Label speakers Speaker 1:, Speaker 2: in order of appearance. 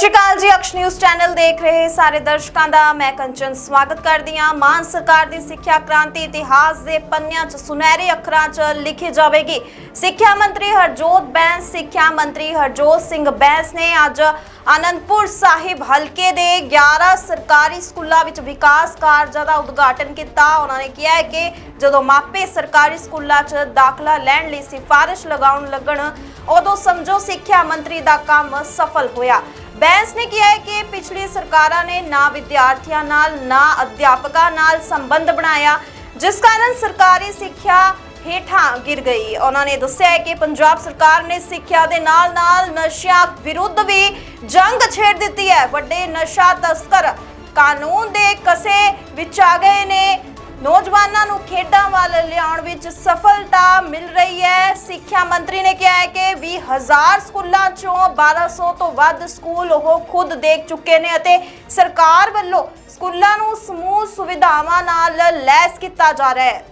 Speaker 1: ਸ਼੍ਰੀ ਅਕਾਲ ਜੀ, ਅਕਸ਼ news channel ਦੇਖ ਰਹੇ ਸਾਰੇ ਦਰਸ਼ਕਾਂ ਦਾ। ਮੈਂ ਕੰਚਨ ਸਵਾਗਤ ਕਰਦੀ ਹਾਂ। ਮਾਨ ਸਰਕਾਰ ਦੀ ਸਿੱਖਿਆ ਕ੍ਰਾਂਤੀ ਇਤਿਹਾਸ ਦੇ ਪੰਨਿਆਂ 'ਚ, ਸੁਨਹਿਰੇ ਅੱਖਰਾਂ 'ਚ ਲਿਖੀ ਜਾਵੇਗੀ। ਸਿੱਖਿਆ ਮੰਤਰੀ ਹਰਜੋਤ ਬੈਂਸ, ਸਿੱਖਿਆ ਮੰਤਰੀ ਹਰਜੋਤ ਸਿੰਘ ਬੈਂਸ ਨੇ ਅੱਜ ਆਨੰਦਪੁਰ ਸਾਹਿਬ ਹਲਕੇ ਦੇ 11 ਸਰਕਾਰੀ ਸਕੂਲਾਂ ਵਿੱਚ ਵਿਕਾਸ ਕਾਰਜਾਂ ਦਾ ਉਦਘਾਟਨ ਕੀਤਾ। ਉਹਨਾਂ ਨੇ ਕਿਹਾ ਕਿ ਜਦੋਂ ਮਾਪੇ ਸਰਕਾਰੀ ਸਕੂਲਾਂ 'ਚ ਦਾਖਲਾ ਲੈਣ ਲਈ ਸਿਫਾਰਿਸ਼ ਲਗਾਉਣ ਲੱਗਣ, ਉਦੋਂ ਸਮਝੋ ਸਿੱਖਿਆ ਮੰਤਰੀ ਦਾ ਕੰਮ ਸਫਲ ਹੋਇਆ। ਬੈਂਸ ਨੇ ਕਿਹਾ ਹੈ ਕਿ ਪਿਛਲੀ ਸਰਕਾਰਾਂ ਨੇ ਨਾ ਵਿਦਿਆਰਥੀਆਂ ਨਾਲ, ਨਾ ਅਧਿਆਪਕਾਂ ਨਾਲ ਸੰਬੰਧ ਬਣਾਇਆ, ਜਿਸ ਕਾਰਨ ਸਰਕਾਰੀ ਸਿੱਖਿਆ ਹੇਠਾਂ ਗਿਰ ਗਈ। ਉਹਨਾਂ ਨੇ ਦੱਸਿਆ ਹੈ ਕਿ ਪੰਜਾਬ ਸਰਕਾਰ ਨੇ ਸਿੱਖਿਆ ਦੇ ਨਾਲ-ਨਾਲ ਨਸ਼ਿਆਂ ਵਿਰੁੱਧ ਵੀ ਜੰਗ ਛੇੜ ਦਿੱਤੀ ਹੈ। ਵੱਡੇ ਨਸ਼ਾ ਤਸਕਰ ਕਾਨੂੰਨ ਦੇ ਕਸੇ ਵਿੱਚ ਆ ਗਏ ਨੇ। ਨੌਜਵਾਨਾਂ ਨੂੰ ਖੇਡਾਂ ਵੱਲ ਲਿਆਉਣ ਵਿੱਚ ਸਫਲਤਾ ਮਿਲ ਰਹੀ ਹੈ। ਮੰਤਰੀ ਨੇ ਕਿਹਾ ਹੈ ਕਿ 20000 ਸਕੂਲਾਂ ਚੋਂ 1200 ਤੋਂ ਵੱਧ ਸਕੂਲ ਉਹ ਖੁਦ ਦੇਖ ਚੁੱਕੇ ਨੇ ਅਤੇ ਸਰਕਾਰ ਵੱਲੋਂ ਸਕੂਲਾਂ ਨੂੰ ਸਮੂਹ ਸੁਵਿਧਾਵਾਂ ਨਾਲ ਲੈਸ ਕੀਤਾ ਜਾ ਰਿਹਾ ਹੈ।